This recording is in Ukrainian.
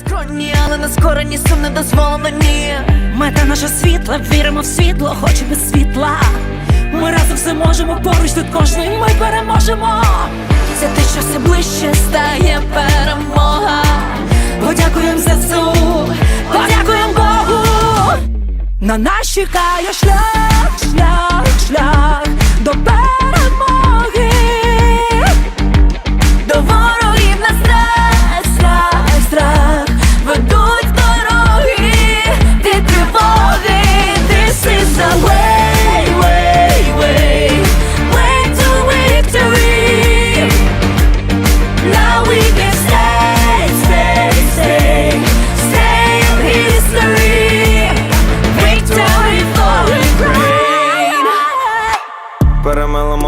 скроні, але на скорені сум не дозволено ні. Мета наша світла, віримо в світло, хоч і без світла. Ми разом все можемо, поруч тут кожний ми переможемо. Це те, що все ближче стає перемога. Подякуємо ЗСУ, подякуємо Богу. На нас чекає шлях, шлях, шлях до перемоги.